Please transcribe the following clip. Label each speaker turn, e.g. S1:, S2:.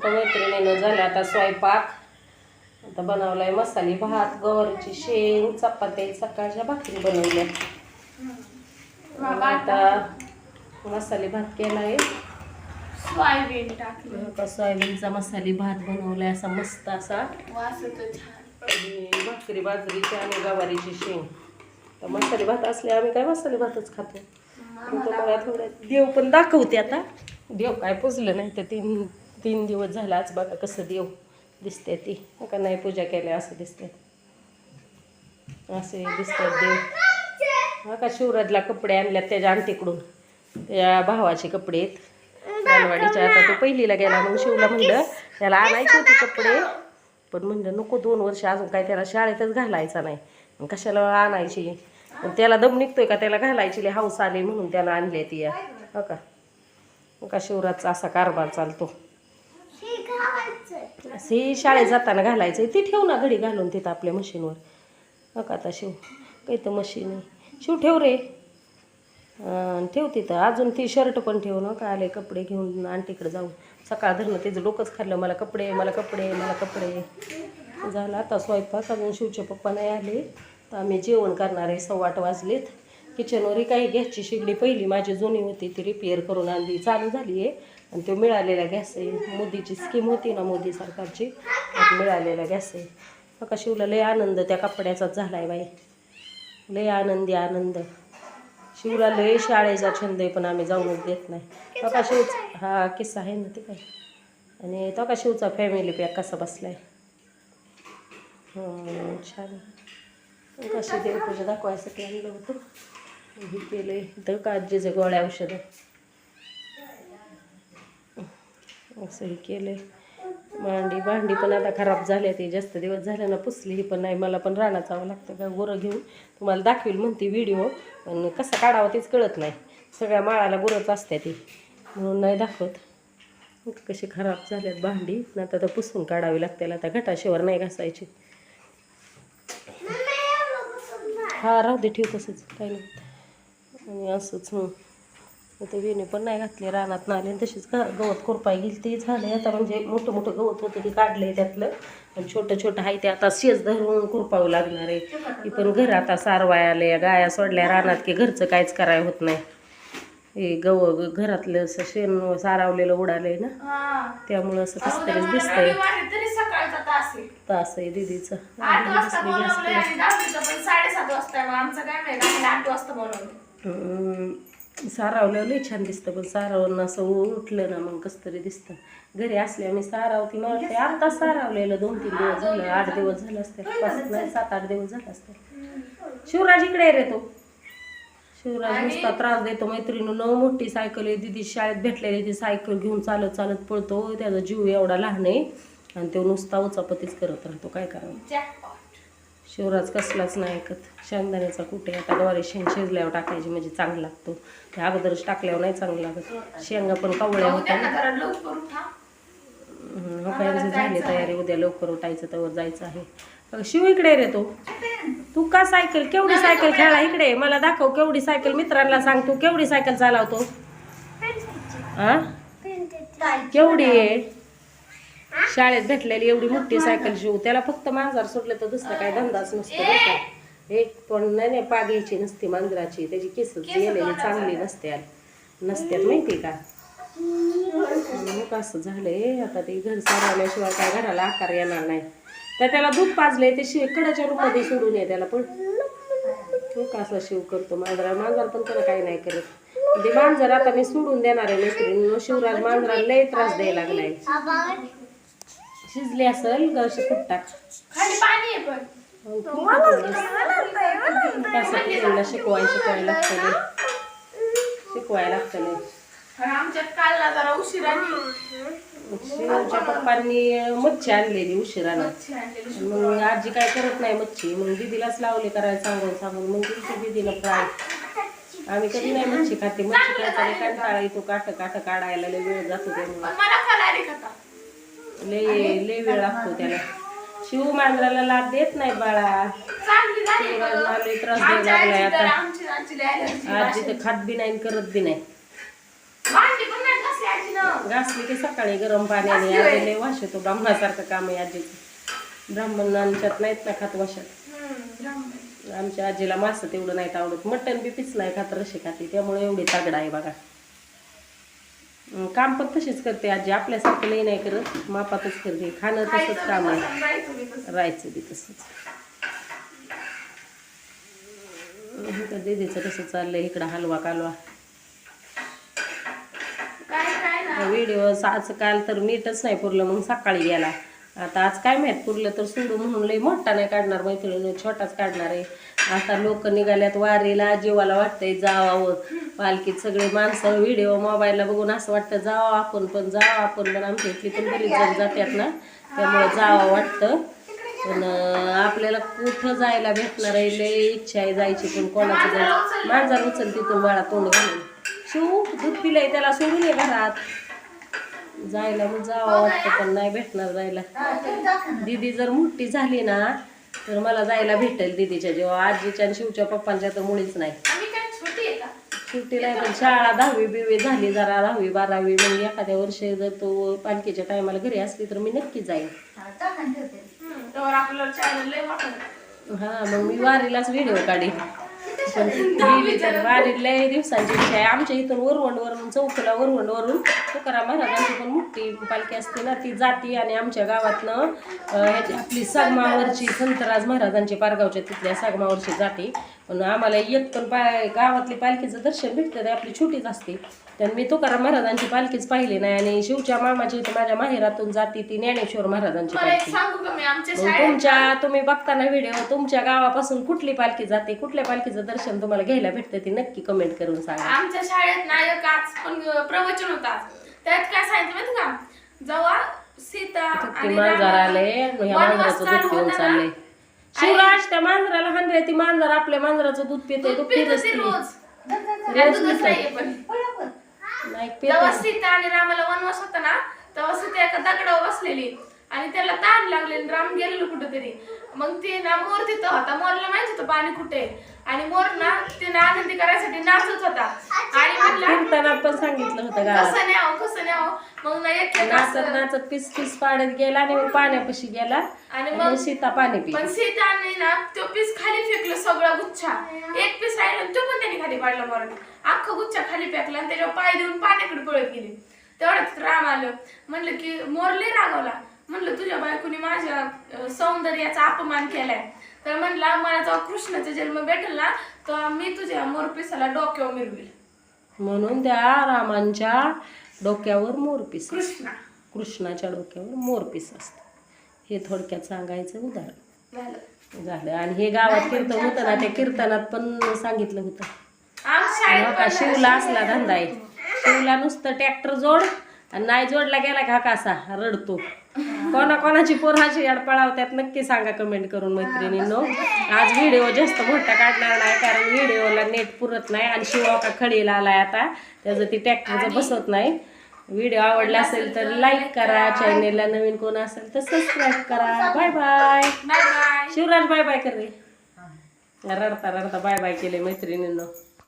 S1: आता मैत्रिणीनं झालं आता स्वयंपाक. आता बनवलाय मसाली भात गवारीची शेंग चपात्या सकाळच्या भाकरी बनवल्या. आता मसाली भात केलाय.
S2: सोयाबीन टाकलं
S1: सोयाबीनचा मसाली भात बनवलाय असा मस्त असा. भाकरी बाजरीची आणि गवारीची शेंग. तर मसाले भात असले आम्ही काय मसाले भातच खातो? तुम्हाला थोडं देव पण दाखवते आता. देव काय पुजलं नाही तर तीन तीन दिवस झाला आज बघा कसं देव दिसते ती. का नाही पूजा केल्या असं दिसते असे दिसतात देव. हा का शिवराजला कपडे आणल्यात त्याच्या आंटीकडून. त्या भावाचे कपडे आहेत. बालवाडीच्या आता तो पहिलीला गेला मग शिवला म्हणलं त्याला आणायचे होते कपडे. पण म्हणलं नको दोन वर्ष अजून काय त्याला शाळेतच घालायचा नाही. मग कशाला आणायची? त्याला दम निघतोय का? त्याला घालायची लय हौस आली म्हणून त्याला आणले ती. या हो का? का शिवराजचा असा कारभार चालतो. ही शाळेत जाताना घालायचं ती ठेव ना घडी घालून तिथं आपल्या मशीनवर. हो आता शिव. काही तर मशीन आहे. शिव ठेव रे. ठेव तिथं. अजून ती शर्ट पण ठेव ना. का आले कपडे घेऊन आंटीकडे जाऊन. सकाळ धरणं तिचं डोकंच खाल्लं. मला कपडे मला कपडे मला कपडे. झालं आता स्वयंपाक. अजून शिवचे पप्पा नाही आले. तर आम्ही जेवण करणार आहे. सव्वा आठ वाजलेत. किचनवरही काही गॅसची शेगडी पहिली. माझी जुनी होती. ती रिपेअर करून आणली. चालू झाली आहे आणि तो मिळालेला गॅस आहे. मोदीची स्कीम होती ना मोदी सरकारची. मिळालेला गॅस आहे. बघा शिवला लय आनंद त्या कपड्याचाच झाला आहे बाई. लय आनंदी आनंद. शिवला लय शाळेचा छंद आहे पण आम्ही जाऊनच देत नाही. तो का हा किस्सा आहे ना ते काय. आणि तो का शिवचा फॅमिली पॅक कसा बसलाय. छान कशी देवपूजा दाखवायसाठी आणलं होतं. हे केलं इथं काळजीचे गोळ्या औषधं. असं हे केलं भांडी भांडी पण आता खराब झाली ते जास्त दिवस झाले ना पुसली ही पण नाही. मला पण राहणं जावं लागतं का? गुरं घेऊन तुम्हाला दाखवेल म्हणते व्हिडिओ पण कसं काढावं तेच कळत नाही. सगळ्या माळाला गुरंच असते ती म्हणून नाही दाखवत. कशी खराब झाल्यात भांडी. आता तर पुसून काढावी लागते आता घटाशिवर नाही घासायची. हा राहू दे ठेव तसंच. काही नाही. आणि असंच ते वेणी पण नाही घातली रानात नाले आणि तशीच गवत खुरपाय गेली. ते झाले आता म्हणजे मोठं मोठं गवत होतं ते काढलंय त्यातलं. आणि छोटं छोटं आहे ते आता शेज धरून खुरपावं लागणार आहे. की पण घर आता सारवाय आले गाया सोडल्या रानात की घरचं काहीच कराय होत नाही. हे गव घरातलं असं शेण सारावलेलं उडालंय ना. त्यामुळं असं कसं तरी दिसतंय
S2: तास आहे.
S1: आहे दिदीचं.
S2: साडेसात वाजता आहे. आमचं काय माहिती आठ वाजता
S1: सारावलं लई छान दिसतं पण सारावून असं उठलं ना मग कसं तरी दिसतं. घरी असले आम्ही सारावती मला वाटते आता सारावलेलं दोन तीन दिवस झालं आठ दिवस झालं असते. पाच नाही सात आठ दिवस झालं असते. शिवराज इकडे रे तो. शिवराज नुसता त्रास देतो मैत्रिणी न मोठी सायकल आहे दिदी शाळेत भेटलेली ती सायकल घेऊन चालत चालत पळतो त्याचा जीव एवढा लहान आहे. आणि तो नुसता उचापतीच करत राहतो काय करावं. शिवराज कसलाच नाही ऐकत. शेंगदाण्याचा कुठे आता गवारी शेंग शिजल्यावर टाकायची म्हणजे चांगला लागतो. त्या अगोदरच टाकल्यावर नाही चांगलं लागत. शेंगा पण कवळ्या होत्या.
S2: ना
S1: हो झाली तयारी. उद्या लवकर उठायचं तर जायचं आहे. शिव इकडे रे तू. तू का सायकल केवढी सायकल खेळा इकडे? मला दाखव केवढी सायकल मित्रांना सांग तू. केवढी सायकल चालवतो? हा केवढी आहे? शाळेत भेटलेली एवढी मोठी सायकल शिव त्याला फक्त मांजर सोडलं तर दुसरं काय धंदाच नसतो. एक पण नाही नाही पाग नसते मांजराची. त्याची केस गेलेली चांगली नसते नसत्यात माहिती का? मग असं झालंय. आता ते घर सारवल्याशिवाय काय घराला आकार येणार नाही. तर त्याला दूध पाजलंय ते शि कडाच्या रूपमध्ये सोडून ये त्याला. पण तो कसा शिव करतो? मांजरा मांजर पण त्याला काही नाही करत. ते मांजर आता मी सोडून देणार आहे मैत्रिणी शिवराज मांजराला लय त्रास द्यायला लागलाय. शिजले असेल
S2: खाली पाणी आहे पण.
S1: कसं तिला शिकवाय शिकवायला लागतं शिकवायला लागतं
S2: आणि आमच्यात काल जरा उशिराने
S1: शिवच्या पप्पांनी मच्छी आणलेली उशिरानं. मग आजी काय करत नाही मच्छी. मग दीदीलाच लावले करायला सांगून सांगून. मग दिली दीदीला फ्राय आम्ही कधी नाही मच्छी खाते. मच्छी लय कंटाळा येतो. काठ काठ काढायला वेळ जातो त्यामुळे
S2: पण मला खाणारी खाता
S1: लय लय वेळ लागतो त्याला. शिव मांजराला लाभ देत नाही बाळा. लय त्रास द्यायला लागलाय
S2: आजी
S1: आता. आजी तर खात बी नाही करत बी नाही.
S2: घासली
S1: की सकाळी गरम पाण्याने आधी लय वास येतो. ब्राह्मणासारखं काम आहे आजीचं. ब्राह्मणांच्यात नाहीत ना खात वाशात.
S2: ब्राह्मण.
S1: आमच्या आजीला मासं तेवढं नाहीत आवडत. मटण बी पीस नाही खात रशी खाते. त्यामुळे एवढी तागडा आहे बघा. काम पण तशीच करते आजी. आपल्यासारखं लई नाही करत. मापातच करते. खाणं तसंच काम. आहे
S2: राहायचं बी
S1: तसंच. दीदीचं कसं चाललंय. इकडं हलवा कालवा. व्हिडिओ आज काल तर नीटच नाही पुरलं. मग सकाळी गेला. आता आज काय माहीत पुरलं तर सोडू म्हणून लय मोठा नाही काढणार मैत्रिणी. छोटाच काढणार आहे. आता लोक निघाल्यात वारीला जीवाला वाटतंय जावावं. पालखीत सगळे माणसं व्हिडिओ मोबाईलला बघून असं वाटतं जावं आपण पण जावं आपण. पण आमच्या इथली पण बरीच जण जातात ना त्यामुळे जावं वाटतं. पण आपल्याला कुठं जायला भेटणार आहे लय इच्छा आहे जायची पण कोणाचं जायचं मांजर उचल तिथून बाळा तोंड घालून. शिव दूध पिलंय त्याला सोडून ये घरात. जायला मग जावं वाटतं पण नाही भेटणार जायला. दीदी जर मोठी झाली ना तर मला जायला भेटेल दीदीच्या जेव्हा. आजीच्या आणि शिवच्या पप्पांच्या तर मुळीच नाही. सुट्टी नाही पण शाळा दहावी बिवी झाली जरा दहावी बारावी. मग एखाद्या वर्षी जर तो पालखीच्या टायमाला घरी असली तर मी नक्की जाईन. हा मग मी वारीलाच व्हिडिओ काढीन. पण गेली तर वारी लय दिवसांची इच्छा आहे. आमच्या इथून वरवंडवरून चौकला वरवंडवरून तुकाराम महाराजांची पण मोठी पालखी असते ना ती जाती आणि आमच्या गावातनं ह्याची आपली सागमावरची संतराज महाराजांची पारगावच्या तिथल्या सागमावरची जाते. पण आम्हाला एक पण पा गावातली पालखीचं दर्शन भेटतं ते आपली छोटीच असते. तर मी तुकाराम महाराजांची पालखीच पाहिली नाही आणि शिवच्या मामाची इथं माझ्या माहेरातून जाती ती ज्ञानेश्वर महाराजांची पालखी. मग तुमच्या तुम्ही बघताना व्हिडिओ तुमच्या गावापासून कुठली पालखी जाते कुठल्या पालखीचं दर्शन तुम्हाला घ्यायला भेटतं ते नक्की कमेंट करून सांगा.
S2: आमच्या शाळेत नायक आज पण प्रवचन होता त्यात काय सांगितलं माहिती का? जेव्हा सीता
S1: ती
S2: आणि
S1: मांजर आले ह्या मांजराचं दूध पिऊन शिवराज त्या मांजराला हानरे ती मांजर आपल्या मांजराचं दूध पिते
S2: दूध पित. रोज. दूधच
S1: पितं. नाही
S2: जेव्हा सीता आणि रामाला वनवास होता ना तेव्हा सीता एका दगडावर बसलेली. आणि त्याला ताण लागले आणि राम गेलेलो कुठेतरी. मग ते ना मोर तिथं होता. मोरला माहीत होतं पाणी कुठे? आहे. आणि मोर ना तिने आनंदी करायसाठी नाचत होता. आणि म्हणला
S1: कीर्तनात पण सांगितलं होतं गावात.
S2: कसं न्यावं कसं न्यावं? मग ना
S1: नाचत
S2: असं-
S1: नाचत पीस पीस पाण्यात गेला आणि मग पाण्यापाशी गेला.
S2: आणि मग-
S1: सीता पाणी पी
S2: पण सीताने ना तो पीस खाली फेकलं सगळा गुच्छा. एक पीस राहिला आणि तो पण त्याने खाली पाडला मोराने. अख्खा गुच्छा खाली फेकला आणि त्याच्यावर पाय देऊन पाण्याकडे पळत गेली. तेवढ्यात राम आलं. म्हणलं की मोरले रागवला. म्हणलं तुझ्या बायकोनी माझ्या सौंदर्याचा अपमान केलाय. तर म्हणला मला जेव्हा कृष्णाचा जन्म भेटेल ना तेव्हा मी तुझ्या मोरपिसाला डोक्यावर मिरवेल.
S1: म्हणून त्या रामांच्या डोक्यावर मोरपीस.
S2: कृष्णा.
S1: कृष्णाच्या डोक्यावर मोरपीस असतं. हे थोडक्यात सांगायचं उदाहरण.
S2: झालं.
S1: झालं. आणि हे गावात कीर्तन होतं ना त्या कीर्तनात पण सांगितलं होतं.
S2: आमच्या शाळेत
S1: नका
S2: पण
S1: शिवला असला धंदा आहे. शिवला. नुसतं ट्रॅक्टर जोड आणि नाही जोडला गेला का कसा रडतो. कोणा कोणाची पोराची याड पळावत्यात नक्की सांगा कमेंट करून मैत्रिणींनो. आज व्हिडिओ जास्त मोठा काढणार नाही कारण व्हिडिओला नेट पुरत नाही आणि शिवा का खडीला आलाय आता. त्याचं ती ट्रॅक्टरचं बसत नाही. व्हिडिओ आवडला असेल तर लाईक करा चॅनेलला नवीन कोण असेल तर सबस्क्राईब करा. Bye bye
S2: bye bye
S1: Shivraj bye bye कर रे. रडता रडता बाय बाय केले मैत्रिणींनो.